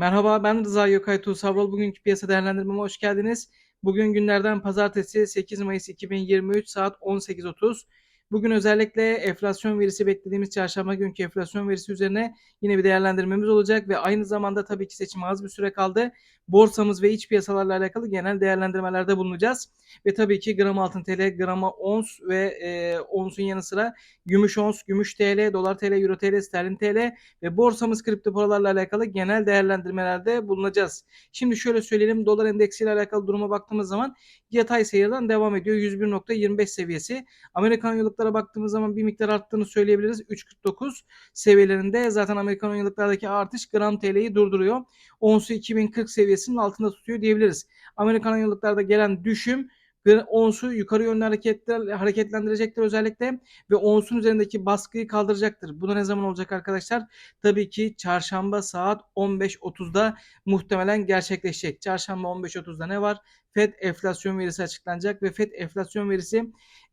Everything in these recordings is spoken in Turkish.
Merhaba, ben Rıza Gökay Tuğsavrol. Bugünkü piyasa değerlendirmeme hoş geldiniz. Bugün günlerden pazartesi 8 Mayıs 2023 saat 18.30. Bugün özellikle enflasyon verisi beklediğimiz çarşamba günkü enflasyon verisi üzerine yine bir değerlendirmemiz olacak ve aynı zamanda tabii ki seçim az bir süre kaldı. Borsamız ve iç piyasalarla alakalı genel değerlendirmelerde bulunacağız. Ve tabii ki gram altın TL, grama ons ve e, onsun yanı sıra gümüş ons, gümüş TL, dolar TL, euro TL, sterlin TL ve borsamız kripto paralarla alakalı genel değerlendirmelerde bulunacağız. Şimdi şöyle söyleyelim dolar endeksiyle alakalı duruma baktığımız zaman yatay seyirden devam ediyor. 101.25 seviyesi. Amerikan yıllıklara baktığımız zaman bir miktar arttığını söyleyebiliriz. 3.49 seviyelerinde zaten Amerikan yıllıklardaki artış gram TL'yi durduruyor. Onsu 2040 seviyesinin altında tutuyor diyebiliriz. Amerikan yıllıklarda gelen düşüm onsu yukarı yönlü hareketler, hareketlendirecektir özellikle ve onsun üzerindeki baskıyı kaldıracaktır. Bu da ne zaman olacak arkadaşlar? Tabii ki çarşamba saat 15.30'da muhtemelen gerçekleşecek. Çarşamba 15.30'da ne var? FED enflasyon verisi açıklanacak ve FED enflasyon verisi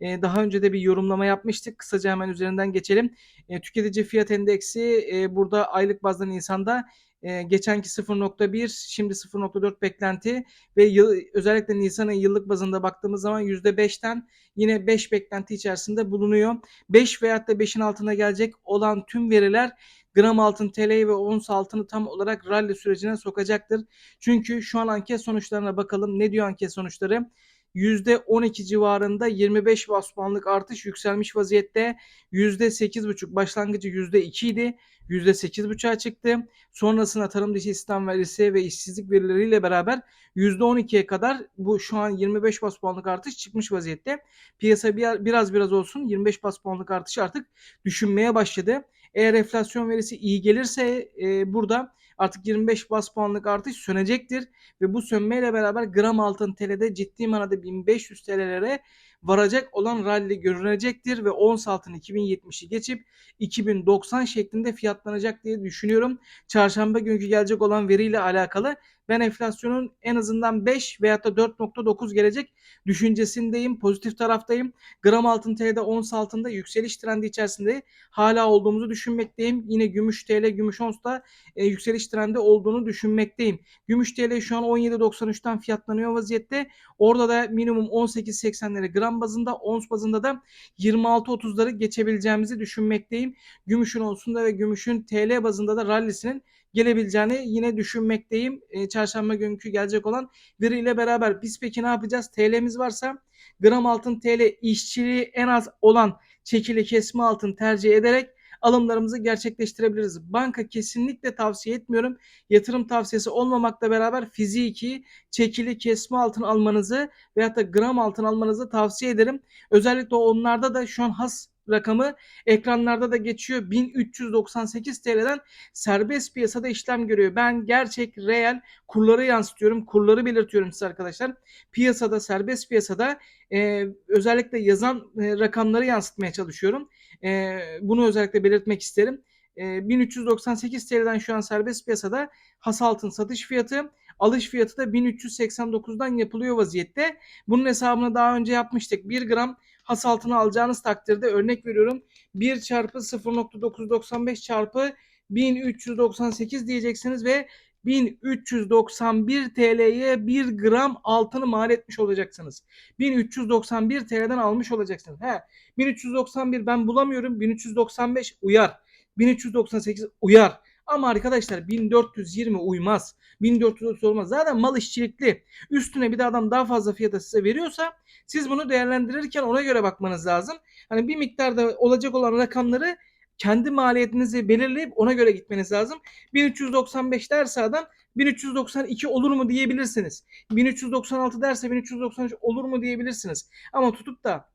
e, daha önce de bir yorumlama yapmıştık. Kısaca hemen üzerinden geçelim. E, tüketici fiyat endeksi e, burada aylık bazda Nisan'da e, geçenki 0.1 şimdi 0.4 beklenti ve yıl, özellikle Nisan'ın yıllık bazında baktığımız zaman %5'ten yine 5 beklenti içerisinde bulunuyor. 5 veyahut da 5'in altına gelecek olan tüm veriler gram altın TL'yi ve ons altını tam olarak rally sürecine sokacaktır. Çünkü şu an anket sonuçlarına bakalım. Ne diyor anket sonuçları? %12 civarında 25 bas artış yükselmiş vaziyette. %8,5 başlangıcı %2 idi. %8,5'a çıktı. Sonrasında tarım dışı istihdam verisi ve işsizlik verileriyle beraber %12'ye kadar bu şu an 25 bas puanlık artış çıkmış vaziyette. Piyasa bir, biraz biraz olsun 25 bas puanlık artış artık düşünmeye başladı. Eğer enflasyon verisi iyi gelirse e, burada artık 25 bas puanlık artış sönecektir. Ve bu sönmeyle beraber gram altın TL'de ciddi manada 1500 TL'lere varacak olan rally görünecektir ve ons altın 2070'i geçip 2090 şeklinde fiyatlanacak diye düşünüyorum. Çarşamba günkü gelecek olan veriyle alakalı ben enflasyonun en azından 5 veya da 4.9 gelecek düşüncesindeyim. Pozitif taraftayım. Gram altın TL'de ons altında yükseliş trendi içerisinde hala olduğumuzu düşünmekteyim. Yine gümüş TL, gümüş ons da e, yükseliş trendi olduğunu düşünmekteyim. Gümüş TL şu an 17.93'ten fiyatlanıyor vaziyette. Orada da minimum 18.80'leri gram bazında, ons bazında da 26.30'ları geçebileceğimizi düşünmekteyim. Gümüşün onsunda ve gümüşün TL bazında da rallisinin gelebileceğini yine düşünmekteyim. E, çarşamba günkü gelecek olan veriyle beraber biz peki ne yapacağız? TL'miz varsa gram altın TL işçiliği en az olan çekili kesme altın tercih ederek alımlarımızı gerçekleştirebiliriz. Banka kesinlikle tavsiye etmiyorum. Yatırım tavsiyesi olmamakla beraber fiziki çekili kesme altın almanızı veyahut da gram altın almanızı tavsiye ederim. Özellikle onlarda da şu an has rakamı ekranlarda da geçiyor. 1398 TL'den serbest piyasada işlem görüyor. Ben gerçek reel kurları yansıtıyorum. Kurları belirtiyorum size arkadaşlar. Piyasada serbest piyasada e, özellikle yazan e, rakamları yansıtmaya çalışıyorum. E, bunu özellikle belirtmek isterim. E, 1398 TL'den şu an serbest piyasada has altın satış fiyatı alış fiyatı da 1389'dan yapılıyor vaziyette. Bunun hesabını daha önce yapmıştık. 1 gram has altını alacağınız takdirde örnek veriyorum 1 çarpı 0.995 çarpı 1398 diyeceksiniz ve 1391 TL'ye 1 gram altını mal etmiş olacaksınız. 1391 TL'den almış olacaksınız. He, 1391 ben bulamıyorum. 1395 uyar. 1398 uyar. Ama arkadaşlar 1420 uymaz. 1430 olmaz. Zaten mal işçilikli. Üstüne bir de adam daha fazla fiyata size veriyorsa siz bunu değerlendirirken ona göre bakmanız lazım. Hani bir miktarda olacak olan rakamları kendi maliyetinizi belirleyip ona göre gitmeniz lazım. 1395 derse adam 1392 olur mu diyebilirsiniz. 1396 derse 1393 olur mu diyebilirsiniz. Ama tutup da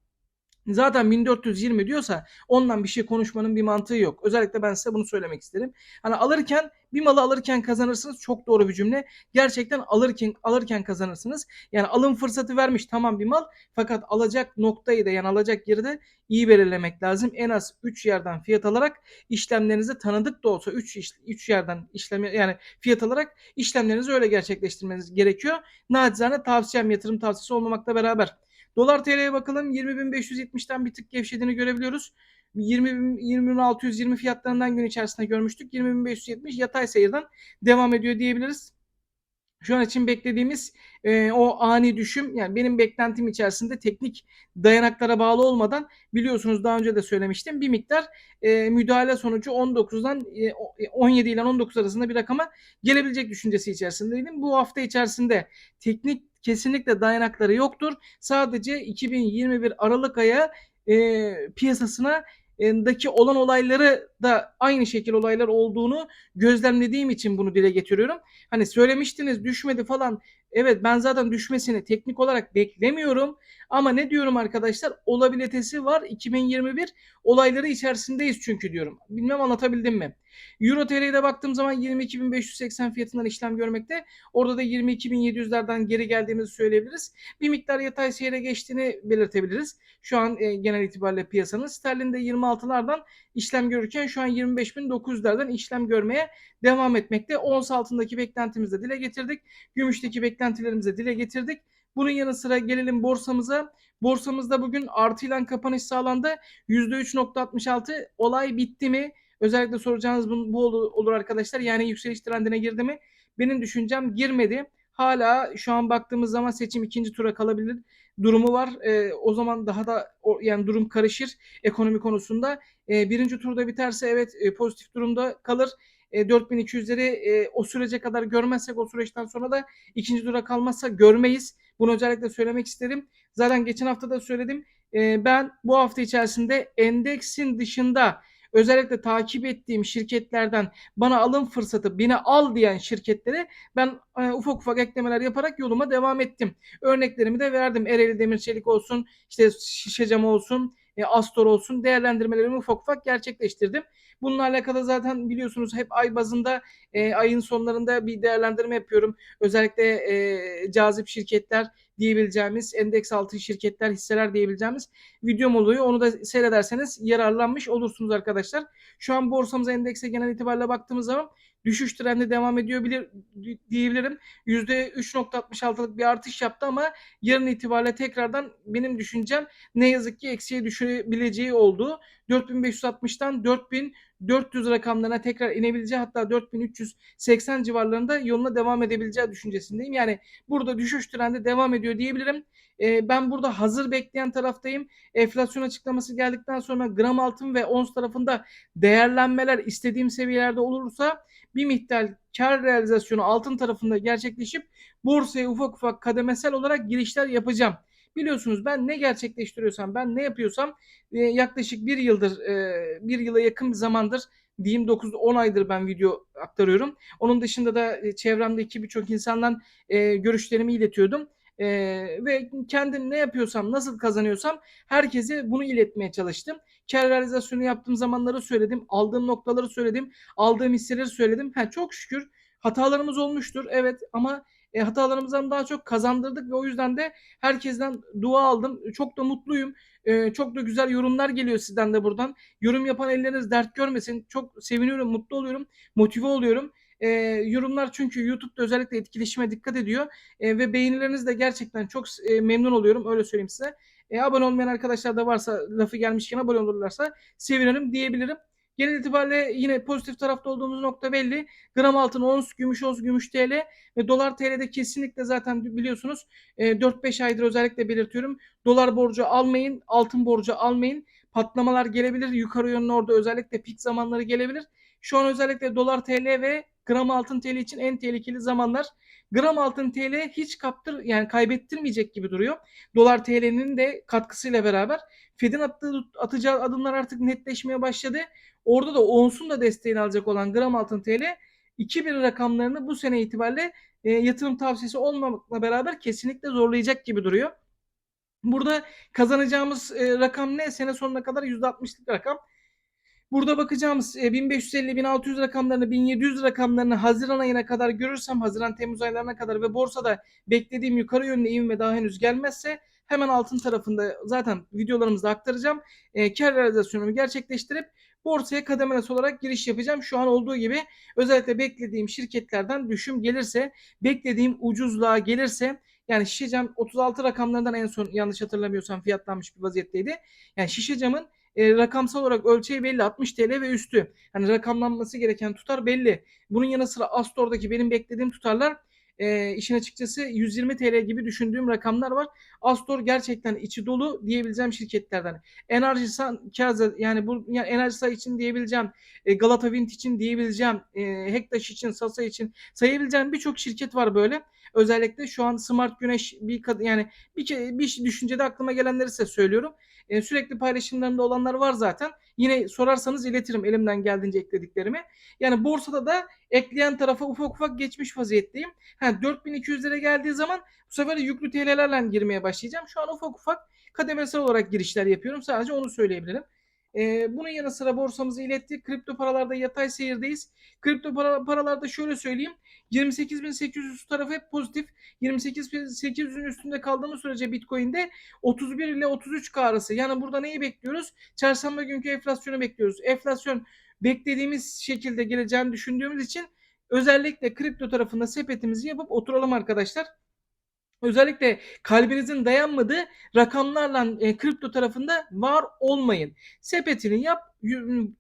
Zaten 1420 diyorsa ondan bir şey konuşmanın bir mantığı yok. Özellikle ben size bunu söylemek isterim. Hani alırken bir malı alırken kazanırsınız. Çok doğru bir cümle. Gerçekten alırken alırken kazanırsınız. Yani alım fırsatı vermiş tamam bir mal fakat alacak noktayı da yani alacak yeri de iyi belirlemek lazım. En az 3 yerden fiyat alarak işlemlerinizi tanıdık da olsa 3 iş, 3 yerden işlem yani fiyat alarak işlemlerinizi öyle gerçekleştirmeniz gerekiyor. Nacizane tavsiyem yatırım tavsiyesi olmamakla beraber. Dolar TL'ye bakalım 20.570'ten bir tık gevşediğini görebiliyoruz. 20 20.620 fiyatlarından gün içerisinde görmüştük. 20.570 yatay seyirden devam ediyor diyebiliriz. Şu an için beklediğimiz e, o ani düşüm yani benim beklentim içerisinde teknik dayanaklara bağlı olmadan biliyorsunuz daha önce de söylemiştim bir miktar e, müdahale sonucu 19'dan e, 17 ile 19 arasında bir rakama gelebilecek düşüncesi içerisindeydim. Bu hafta içerisinde teknik kesinlikle dayanakları yoktur. Sadece 2021 Aralık ayı e, piyasasına daki olan olayları da aynı şekil olaylar olduğunu gözlemlediğim için bunu dile getiriyorum. Hani söylemiştiniz düşmedi falan. Evet ben zaten düşmesini teknik olarak beklemiyorum. Ama ne diyorum arkadaşlar? Olabilitesi var. 2021 olayları içerisindeyiz çünkü diyorum. Bilmem anlatabildim mi? Euro TL'de baktığım zaman 22.580 fiyatından işlem görmekte. Orada da 22.700'lerden geri geldiğimizi söyleyebiliriz. Bir miktar yatay seyre geçtiğini belirtebiliriz. Şu an e, genel itibariyle piyasanın sterlinde 26'lardan işlem görürken şu an 25.900'lerden işlem görmeye devam etmekte. Ons altındaki beklentimizi de dile getirdik. Gümüşteki beklentilerimizi de dile getirdik. Bunun yanı sıra gelelim borsamıza. Borsamızda bugün artıyla kapanış sağlandı. %3.66 olay bitti mi? Özellikle soracağınız bu, bu olur arkadaşlar. Yani yükseliş trendine girdi mi? Benim düşüncem girmedi. Hala şu an baktığımız zaman seçim ikinci tura kalabilir durumu var. E, o zaman daha da o, yani durum karışır ekonomi konusunda. E, birinci turda biterse evet e, pozitif durumda kalır. E, 4200'leri e, o sürece kadar görmezsek o süreçten sonra da ikinci tura kalmazsa görmeyiz. Bunu özellikle söylemek isterim. Zaten geçen hafta da söyledim. E, ben bu hafta içerisinde endeksin dışında özellikle takip ettiğim şirketlerden bana alım fırsatı, beni al diyen şirketlere ben e, ufak ufak eklemeler yaparak yoluma devam ettim. Örneklerimi de verdim. Ereğli Demir Çelik olsun, işte şişe camı olsun, e, Astor olsun değerlendirmelerimi ufak ufak gerçekleştirdim. Bununla alakalı zaten biliyorsunuz hep ay bazında e, ayın sonlarında bir değerlendirme yapıyorum. Özellikle e, cazip şirketler diyebileceğimiz, endeks altı şirketler, hisseler diyebileceğimiz videom oluyor. Onu da seyrederseniz yararlanmış olursunuz arkadaşlar. Şu an borsamıza endekse genel itibariyle baktığımız zaman düşüş trendi devam ediyor bilir, diyebilirim. %3.66'lık bir artış yaptı ama yarın itibariyle tekrardan benim düşüncem ne yazık ki eksiye düşebileceği oldu. 4560'tan 4400 rakamlarına tekrar inebileceği hatta 4380 civarlarında yoluna devam edebileceği düşüncesindeyim. Yani burada düşüş trendi devam ediyor diyebilirim. Ee, ben burada hazır bekleyen taraftayım. Enflasyon açıklaması geldikten sonra gram altın ve ons tarafında değerlenmeler istediğim seviyelerde olursa bir miktar kar realizasyonu altın tarafında gerçekleşip borsaya ufak ufak kademesel olarak girişler yapacağım. Biliyorsunuz ben ne gerçekleştiriyorsam, ben ne yapıyorsam e, yaklaşık bir yıldır, e, bir yıla yakın bir zamandır diyeyim 9-10 aydır ben video aktarıyorum. Onun dışında da e, çevremdeki birçok insandan e, görüşlerimi iletiyordum. Ee, ve kendim ne yapıyorsam, nasıl kazanıyorsam herkese bunu iletmeye çalıştım. Kar realizasyonu yaptığım zamanları söyledim, aldığım noktaları söyledim, aldığım hisseleri söyledim. Ha, çok şükür hatalarımız olmuştur, evet ama e, hatalarımızdan daha çok kazandırdık ve o yüzden de herkesten dua aldım. Çok da mutluyum. E, çok da güzel yorumlar geliyor sizden de buradan. Yorum yapan elleriniz dert görmesin. Çok seviniyorum, mutlu oluyorum, motive oluyorum. E, yorumlar çünkü YouTube'da özellikle etkileşime dikkat ediyor. E, ve beğenileriniz de gerçekten çok e, memnun oluyorum. Öyle söyleyeyim size. E, abone olmayan arkadaşlar da varsa lafı gelmişken abone olurlarsa sevinirim diyebilirim. Genel itibariyle yine pozitif tarafta olduğumuz nokta belli. Gram altın, ons, gümüş, ons, gümüş TL ve dolar TL'de kesinlikle zaten biliyorsunuz 4-5 aydır özellikle belirtiyorum. Dolar borcu almayın, altın borcu almayın. Patlamalar gelebilir. Yukarı yönlü orada özellikle pik zamanları gelebilir. Şu an özellikle dolar TL ve gram altın TL için en tehlikeli zamanlar. Gram altın TL hiç kaptır yani kaybettirmeyecek gibi duruyor. Dolar TL'nin de katkısıyla beraber Fed'in attığı, atacağı adımlar artık netleşmeye başladı. Orada da onsun da desteğini alacak olan gram altın TL 2000 rakamlarını bu sene itibariyle e, yatırım tavsiyesi olmamakla beraber kesinlikle zorlayacak gibi duruyor. Burada kazanacağımız e, rakam ne? Sene sonuna kadar %60'lık rakam. Burada bakacağımız 1550-1600 e, rakamlarını, 1700 rakamlarını Haziran ayına kadar görürsem, Haziran-Temmuz aylarına kadar ve borsada beklediğim yukarı yönlü ivme daha henüz gelmezse hemen altın tarafında zaten videolarımızda aktaracağım. E, kar realizasyonumu gerçekleştirip borsaya kademeles olarak giriş yapacağım. Şu an olduğu gibi özellikle beklediğim şirketlerden düşüm gelirse, beklediğim ucuzluğa gelirse yani şişecam 36 rakamlarından en son yanlış hatırlamıyorsam fiyatlanmış bir vaziyetteydi. Yani şişecamın e, rakamsal olarak ölçeği belli 60 TL ve üstü. Hani rakamlanması gereken tutar belli. Bunun yanı sıra Astor'daki benim beklediğim tutarlar e, işin açıkçası 120 TL gibi düşündüğüm rakamlar var. Astor gerçekten içi dolu diyebileceğim şirketlerden. Enerjisa Kaza yani bu yani Enerjisa için diyebileceğim, e, Galata Wind için diyebileceğim, e, Hektaş için, Sasa için sayabileceğim birçok şirket var böyle. Özellikle şu an Smart Güneş bir yani bir bir düşüncede aklıma gelenleri size söylüyorum. E, sürekli paylaşımlarımda olanlar var zaten. Yine sorarsanız iletirim elimden geldiğince eklediklerimi. Yani borsada da ekleyen tarafa ufak ufak geçmiş vaziyetteyim. Ha 4200 lira geldiği zaman bu sefer de yüklü TL'lerle girmeye başlayacağım. Şu an ufak ufak kademesel olarak girişler yapıyorum. Sadece onu söyleyebilirim. Ee, bunun yanı sıra borsamızı ilettik. Kripto paralarda yatay seyirdeyiz. Kripto para, paralarda şöyle söyleyeyim. 28.800 tarafı hep pozitif. 28.800'ün üstünde kaldığımız sürece Bitcoin'de 31 ile 33K arası. Yani burada neyi bekliyoruz? Çarşamba günkü enflasyonu bekliyoruz. Enflasyon beklediğimiz şekilde geleceğini düşündüğümüz için özellikle kripto tarafında sepetimizi yapıp oturalım arkadaşlar. Özellikle kalbinizin dayanmadığı rakamlarla e, kripto tarafında var olmayın. Sepetini yap,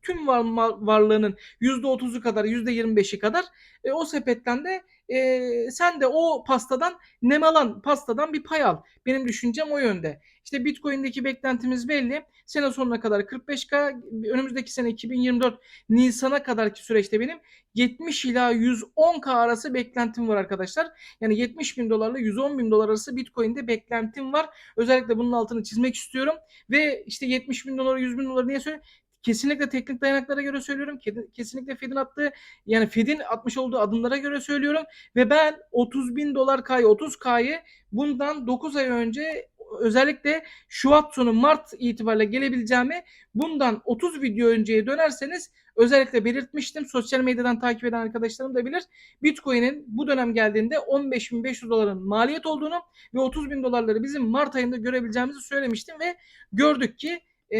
tüm var, varlığının %30'u kadar, %25'i kadar e, o sepetten de e, sen de o pastadan nemalan pastadan bir pay al. Benim düşüncem o yönde. İşte Bitcoin'deki beklentimiz belli. Sene sonuna kadar 45K, önümüzdeki sene 2024 Nisan'a kadarki süreçte benim 70 ila 110K arası beklentim var arkadaşlar. Yani 70 bin dolarla 110 bin dolar arası Bitcoin'de beklentim var. Özellikle bunun altını çizmek istiyorum. Ve işte 70 bin dolar 100 bin dolar niye söylüyorum? Kesinlikle teknik dayanaklara göre söylüyorum. Kesinlikle Fed'in attığı yani Fed'in atmış olduğu adımlara göre söylüyorum. Ve ben 30 bin dolar K'yı 30 K'yı bundan 9 ay önce özellikle Şubat sonu Mart itibariyle gelebileceğimi bundan 30 video önceye dönerseniz özellikle belirtmiştim. Sosyal medyadan takip eden arkadaşlarım da bilir. Bitcoin'in bu dönem geldiğinde 15.500 doların maliyet olduğunu ve 30 bin dolarları bizim Mart ayında görebileceğimizi söylemiştim ve gördük ki e,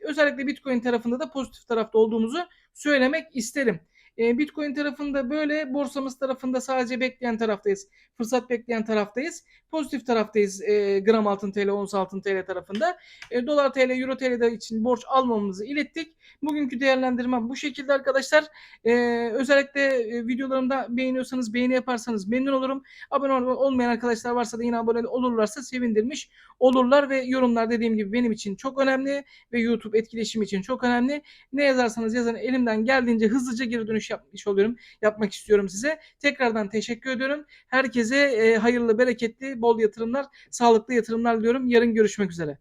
özellikle Bitcoin tarafında da pozitif tarafta olduğumuzu söylemek isterim. E, Bitcoin tarafında böyle, borsamız tarafında sadece bekleyen taraftayız. Fırsat bekleyen taraftayız. Pozitif taraftayız e, gram altın TL, ons altın TL tarafında. E, dolar TL, euro TL için borç almamamızı ilettik. Bugünkü değerlendirmem bu şekilde arkadaşlar. E, özellikle e, videolarımda beğeniyorsanız, beğeni yaparsanız memnun olurum. Abone olmayan arkadaşlar varsa da yine abone olurlarsa sevindirmiş olurlar ve yorumlar dediğim gibi benim için çok önemli ve YouTube etkileşim için çok önemli. Ne yazarsanız yazın elimden geldiğince hızlıca geri dönüş yapmış oluyorum. Yapmak istiyorum size. Tekrardan teşekkür ediyorum. Herkese e, hayırlı, bereketli, bol yatırımlar, sağlıklı yatırımlar diliyorum. Yarın görüşmek üzere.